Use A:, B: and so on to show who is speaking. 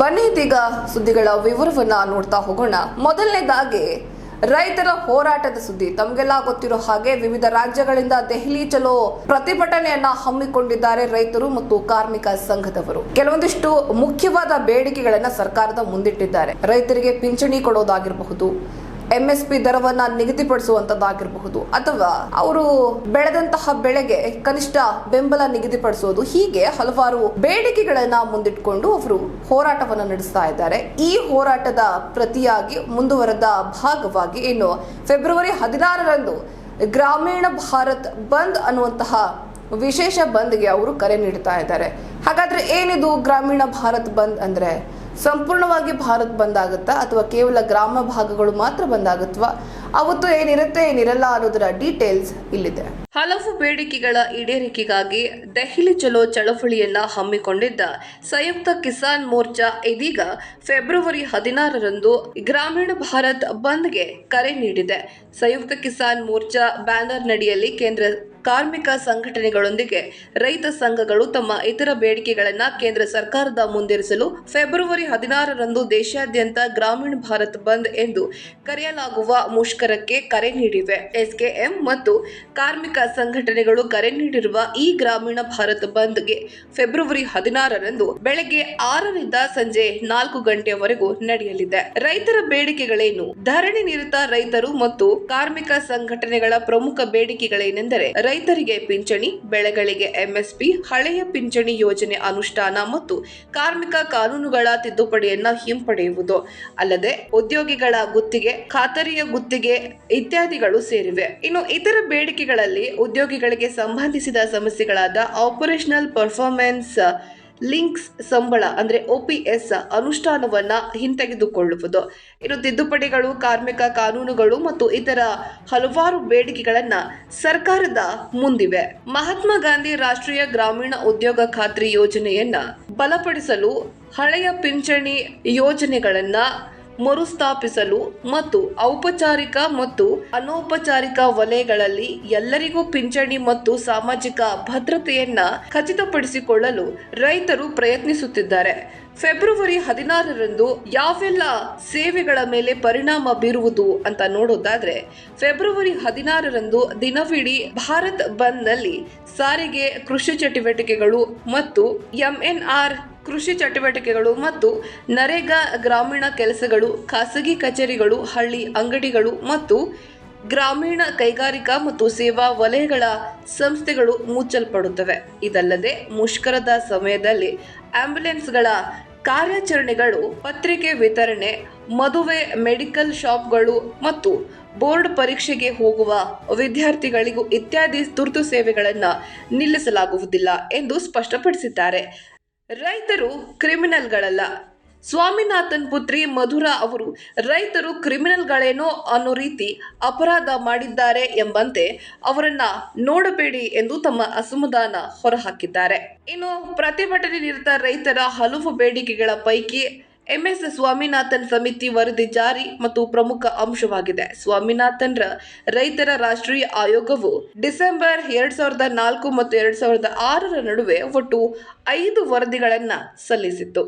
A: ಬನ್ನಿ ಇದೀಗ ಸುದ್ದಿಗಳ ವಿವರವನ್ನ ನೋಡ್ತಾ ಹೋಗೋಣ ಮೊದಲನೇದಾಗಿ ರೈತರ ಹೋರಾಟದ ಸುದ್ದಿ ತಮಗೆಲ್ಲ ಗೊತ್ತಿರೋ ಹಾಗೆ ವಿವಿಧ ರಾಜ್ಯಗಳಿಂದ ದೆಹಲಿ ಚಲೋ ಪ್ರತಿಭಟನೆಯನ್ನ ಹಮ್ಮಿಕೊಂಡಿದ್ದಾರೆ ರೈತರು ಮತ್ತು ಕಾರ್ಮಿಕ ಸಂಘದವರು ಕೆಲವೊಂದಿಷ್ಟು ಮುಖ್ಯವಾದ ಬೇಡಿಕೆಗಳನ್ನ ಸರ್ಕಾರದ ಮುಂದಿಟ್ಟಿದ್ದಾರೆ ರೈತರಿಗೆ ಪಿಂಚಣಿ ಕೊಡೋದಾಗಿರಬಹುದು ಎಂ ಎಸ್ ಪಿ ದರವನ್ನ ನಿಗದಿಪಡಿಸುವಂತದ್ದಾಗಿರಬಹುದು ಅಥವಾ ಅವರು ಬೆಳೆದಂತಹ ಬೆಳೆಗೆ ಕನಿಷ್ಠ ಬೆಂಬಲ ನಿಗದಿಪಡಿಸೋದು ಹೀಗೆ ಹಲವಾರು ಬೇಡಿಕೆಗಳನ್ನ ಮುಂದಿಟ್ಕೊಂಡು ಅವರು ಹೋರಾಟವನ್ನು ನಡೆಸ್ತಾ ಇದ್ದಾರೆ ಈ ಹೋರಾಟದ ಪ್ರತಿಯಾಗಿ ಮುಂದುವರೆದ ಭಾಗವಾಗಿ ಇನ್ನು ಫೆಬ್ರವರಿ ಹದಿನಾರರಂದು ಗ್ರಾಮೀಣ ಭಾರತ್ ಬಂದ್ ಅನ್ನುವಂತಹ ವಿಶೇಷ ಬಂದ್ಗೆ ಅವರು ಕರೆ ನೀಡ್ತಾ ಇದ್ದಾರೆ ಹಾಗಾದ್ರೆ ಏನಿದು ಗ್ರಾಮೀಣ ಭಾರತ್ ಬಂದ್ ಅಂದ್ರೆ ಸಂಪೂರ್ಣವಾಗಿ ಭಾರತ್ ಬಂದ್ ಆಗುತ್ತಾ ಅಥವಾ ಕೇವಲ ಗ್ರಾಮ ಭಾಗಗಳು ಮಾತ್ರ ಬಂದ್ ಅವತ್ತು ಏನಿರುತ್ತೆ ಏನಿರಲ್ಲ ಅನ್ನೋದರ ಡೀಟೇಲ್ಸ್ ಇಲ್ಲಿದೆ
B: ಹಲವು ಬೇಡಿಕೆಗಳ ಈಡೇರಿಕೆಗಾಗಿ ದೆಹಲಿ ಚಲೋ ಚಳವಳಿಯನ್ನ ಹಮ್ಮಿಕೊಂಡಿದ್ದ ಸಂಯುಕ್ತ ಕಿಸಾನ್ ಮೋರ್ಚಾ ಇದೀಗ ಫೆಬ್ರವರಿ ಹದಿನಾರರಂದು ಗ್ರಾಮೀಣ ಭಾರತ್ ಬಂದ್ಗೆ ಕರೆ ನೀಡಿದೆ ಸಂಯುಕ್ತ ಕಿಸಾನ್ ಮೋರ್ಚಾ ಬ್ಯಾನರ್ ನಡಿಯಲ್ಲಿ ಕೇಂದ್ರ ಕಾರ್ಮಿಕ ಸಂಘಟನೆಗಳೊಂದಿಗೆ ರೈತ ಸಂಘಗಳು ತಮ್ಮ ಇತರ ಬೇಡಿಕೆಗಳನ್ನು ಕೇಂದ್ರ ಸರ್ಕಾರದ ಮುಂದಿರಿಸಲು ಫೆಬ್ರವರಿ ಹದಿನಾರರಂದು ದೇಶಾದ್ಯಂತ ಗ್ರಾಮೀಣ ಭಾರತ್ ಬಂದ್ ಎಂದು ಕರೆಯಲಾಗುವ ಮುಷ್ಕರಕ್ಕೆ ಕರೆ ನೀಡಿವೆ ಎಸ್ಕೆಎಂ ಮತ್ತು ಕಾರ್ಮಿಕ ಸಂಘಟನೆಗಳು ಕರೆ ನೀಡಿರುವ ಈ ಗ್ರಾಮೀಣ ಭಾರತ್ ಬಂದ್ಗೆ ಫೆಬ್ರವರಿ ಹದಿನಾರರಂದು ಬೆಳಗ್ಗೆ ಆರರಿಂದ ಸಂಜೆ ನಾಲ್ಕು ಗಂಟೆಯವರೆಗೂ ನಡೆಯಲಿದೆ ರೈತರ ಬೇಡಿಕೆಗಳೇನು ಧರಣಿ ನಿರತ ರೈತರು ಮತ್ತು ಕಾರ್ಮಿಕ ಸಂಘಟನೆಗಳ ಪ್ರಮುಖ ಬೇಡಿಕೆಗಳೇನೆಂದರೆ ರೈತರಿಗೆ ಪಿಂಚಣಿ ಬೆಳೆಗಳಿಗೆ ಎಂಎಸ್ಪಿ ಹಳೆಯ ಪಿಂಚಣಿ ಯೋಜನೆ ಅನುಷ್ಠಾನ ಮತ್ತು ಕಾರ್ಮಿಕ ಕಾನೂನುಗಳ ತಿದ್ದುಪಡಿಯನ್ನು ಹಿಂಪಡೆಯುವುದು ಅಲ್ಲದೆ ಉದ್ಯೋಗಿಗಳ ಗುತ್ತಿಗೆ ಖಾತರಿಯ ಗುತ್ತಿಗೆ ಇತ್ಯಾದಿಗಳು ಸೇರಿವೆ ಇನ್ನು ಇತರ ಬೇಡಿಕೆಗಳಲ್ಲಿ ಉದ್ಯೋಗಿಗಳಿಗೆ ಸಂಬಂಧಿಸಿದ ಸಮಸ್ಯೆಗಳಾದ ಆಪರೇಷನಲ್ ಪರ್ಫಾರ್ಮೆನ್ಸ್ ಲಿಂಕ್ಸ್ ಸಂಬಳ ಅಂದ್ರೆ ಒ ಪಿ ಎಸ್ ಅನುಷ್ಠಾನವನ್ನು ಹಿಂತೆಗೆದುಕೊಳ್ಳುವುದು ಇನ್ನು ತಿದ್ದುಪಡಿಗಳು ಕಾರ್ಮಿಕ ಕಾನೂನುಗಳು ಮತ್ತು ಇತರ ಹಲವಾರು ಬೇಡಿಕೆಗಳನ್ನು ಸರ್ಕಾರದ ಮುಂದಿವೆ ಮಹಾತ್ಮ ಗಾಂಧಿ ರಾಷ್ಟ್ರೀಯ ಗ್ರಾಮೀಣ ಉದ್ಯೋಗ ಖಾತ್ರಿ ಯೋಜನೆಯನ್ನ ಬಲಪಡಿಸಲು ಹಳೆಯ ಪಿಂಚಣಿ ಯೋಜನೆಗಳನ್ನ ಮರುಸ್ಥಾಪಿಸಲು ಮತ್ತು ಔಪಚಾರಿಕ ಮತ್ತು ಅನೌಪಚಾರಿಕ ವಲಯಗಳಲ್ಲಿ ಎಲ್ಲರಿಗೂ ಪಿಂಚಣಿ ಮತ್ತು ಸಾಮಾಜಿಕ ಭದ್ರತೆಯನ್ನ ಖಚಿತಪಡಿಸಿಕೊಳ್ಳಲು ರೈತರು ಪ್ರಯತ್ನಿಸುತ್ತಿದ್ದಾರೆ ಫೆಬ್ರವರಿ ಹದಿನಾರರಂದು ಯಾವೆಲ್ಲ ಸೇವೆಗಳ ಮೇಲೆ ಪರಿಣಾಮ ಬೀರುವುದು ಅಂತ ನೋಡೋದಾದ್ರೆ ಫೆಬ್ರವರಿ ಹದಿನಾರರಂದು ದಿನವಿಡೀ ಭಾರತ್ ಬಂದ್ನಲ್ಲಿ ಸಾರಿಗೆ ಕೃಷಿ ಚಟುವಟಿಕೆಗಳು ಮತ್ತು ಆರ್ ಕೃಷಿ ಚಟುವಟಿಕೆಗಳು ಮತ್ತು ನರೇಗಾ ಗ್ರಾಮೀಣ ಕೆಲಸಗಳು ಖಾಸಗಿ ಕಚೇರಿಗಳು ಹಳ್ಳಿ ಅಂಗಡಿಗಳು ಮತ್ತು ಗ್ರಾಮೀಣ ಕೈಗಾರಿಕಾ ಮತ್ತು ಸೇವಾ ವಲಯಗಳ ಸಂಸ್ಥೆಗಳು ಮುಚ್ಚಲ್ಪಡುತ್ತವೆ ಇದಲ್ಲದೆ ಮುಷ್ಕರದ ಸಮಯದಲ್ಲಿ ಆಂಬ್ಯುಲೆನ್ಸ್ಗಳ ಕಾರ್ಯಾಚರಣೆಗಳು ಪತ್ರಿಕೆ ವಿತರಣೆ ಮದುವೆ ಮೆಡಿಕಲ್ ಶಾಪ್ಗಳು ಮತ್ತು ಬೋರ್ಡ್ ಪರೀಕ್ಷೆಗೆ ಹೋಗುವ ವಿದ್ಯಾರ್ಥಿಗಳಿಗೂ ಇತ್ಯಾದಿ ತುರ್ತು ಸೇವೆಗಳನ್ನು ನಿಲ್ಲಿಸಲಾಗುವುದಿಲ್ಲ ಎಂದು ಸ್ಪಷ್ಟಪಡಿಸಿದ್ದಾರೆ ರೈತರು ಕ್ರಿಮಿನಲ್ಗಳಲ್ಲ ಸ್ವಾಮಿನಾಥನ್ ಪುತ್ರಿ ಮಧುರಾ ಅವರು ರೈತರು ಕ್ರಿಮಿನಲ್ಗಳೇನೋ ಅನ್ನೋ ರೀತಿ ಅಪರಾಧ ಮಾಡಿದ್ದಾರೆ ಎಂಬಂತೆ ಅವರನ್ನ ನೋಡಬೇಡಿ ಎಂದು ತಮ್ಮ ಅಸಮಾಧಾನ ಹೊರಹಾಕಿದ್ದಾರೆ ಇನ್ನು ಪ್ರತಿಭಟನೆ ನಿರತ ರೈತರ ಹಲವು ಬೇಡಿಕೆಗಳ ಪೈಕಿ ಎಂಎಸ್ ಸ್ವಾಮಿನಾಥನ್ ಸಮಿತಿ ವರದಿ ಜಾರಿ ಮತ್ತು ಪ್ರಮುಖ ಅಂಶವಾಗಿದೆ ಸ್ವಾಮಿನಾಥನ್ರ ರೈತರ ರಾಷ್ಟ್ರೀಯ ಆಯೋಗವು ಡಿಸೆಂಬರ್ ಎರಡ್ ಸಾವಿರದ ನಾಲ್ಕು ಮತ್ತು ಎರಡ್ ಸಾವಿರದ ಆರರ ನಡುವೆ ಒಟ್ಟು ಐದು ವರದಿಗಳನ್ನು ಸಲ್ಲಿಸಿತ್ತು